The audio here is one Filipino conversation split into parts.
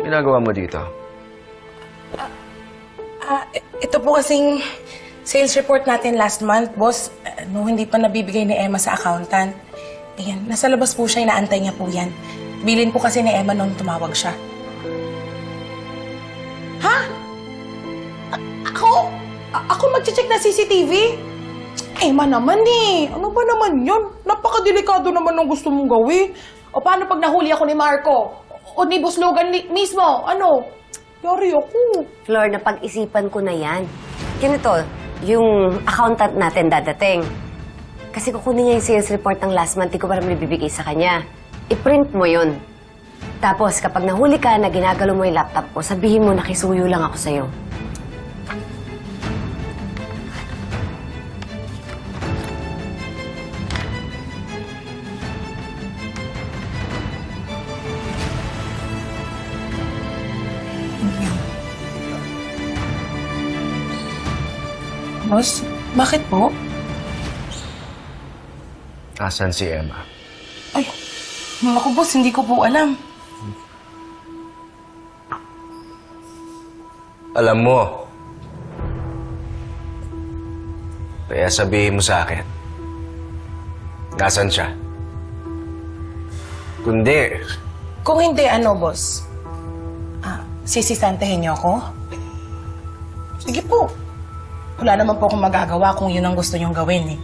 ginagawa mo dito? Ah, ito po kasing sales report natin last month, boss. No, hindi pa nabibigay ni Emma sa accountant. Ayan, nasa labas po siya, inaantay niya po yan. Bilin po kasi ni Emma nung tumawag siya. Ha? A- ako? A- ako mag-check na CCTV? Emma naman eh. Ano ba naman yun? Napakadelikado naman ng gusto mong gawin. O paano pag nahuli ako ni Marco? O ni Boss Logan li- mismo? Ano? Yari ako. Flor, napag-isipan ko na yan. Ganito, yung accountant natin dadating. Kasi kukunin niya yung sales report ng last month, di ko pa naman ibibigay sa kanya. I-print mo yun. Tapos, kapag nahuli ka na ginagalo mo yung laptop ko, sabihin mo nakisuyo lang ako sa'yo. Boss, bakit po? Asan si Emma? Ay, ako boss, hindi ko po alam. Alam mo. Kaya sabihin mo sa akin. Nasaan siya? Kundi, Kung hindi, ano, boss? Ah, sisisantahin niyo ako? Sige po. Wala naman po akong magagawa kung yun ang gusto niyong gawin eh.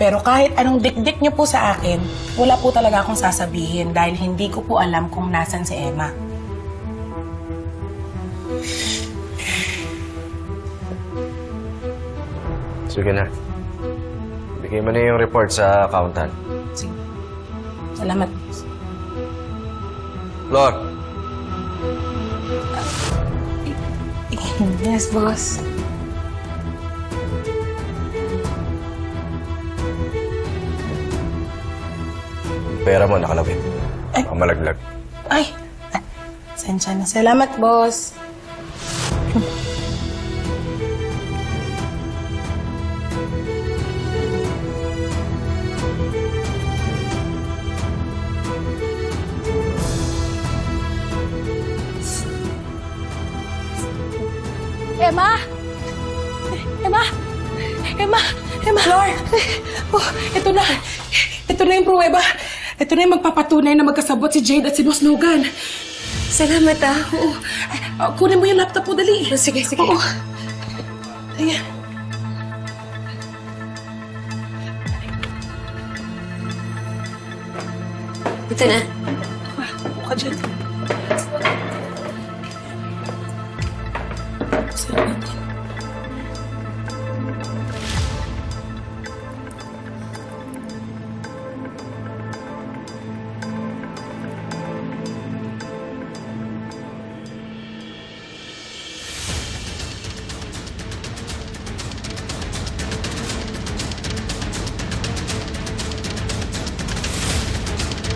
Pero kahit anong dikdik niyo po sa akin, wala po talaga akong sasabihin dahil hindi ko po alam kung nasan si Emma. sige na. Bigay mo na yung report sa accountant. Sige. Salamat. Flor, Yes, boss. Pera mo nakalawin. Ay. Ang malaglag. Ay, sensya na. Salamat, boss. Emma! Emma! Emma! Emma! Flor! Oh, ito na. Ito na yung pruweba. Ito na yung magpapatunay na magkasabot si Jade at si Boss Logan. Salamat ah. Oo. Ah, kunin mo yung laptop mo, dali. Sige, sige. Oo. Ayan. Ito na. Upo ka dyan. Salamat.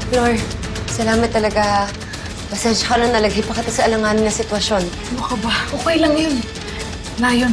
Flor, salamat talaga. Pasensya ka na nalagay pa kita sa alanganin na sitwasyon. Ano ka ba? Okay lang yun. Na yun.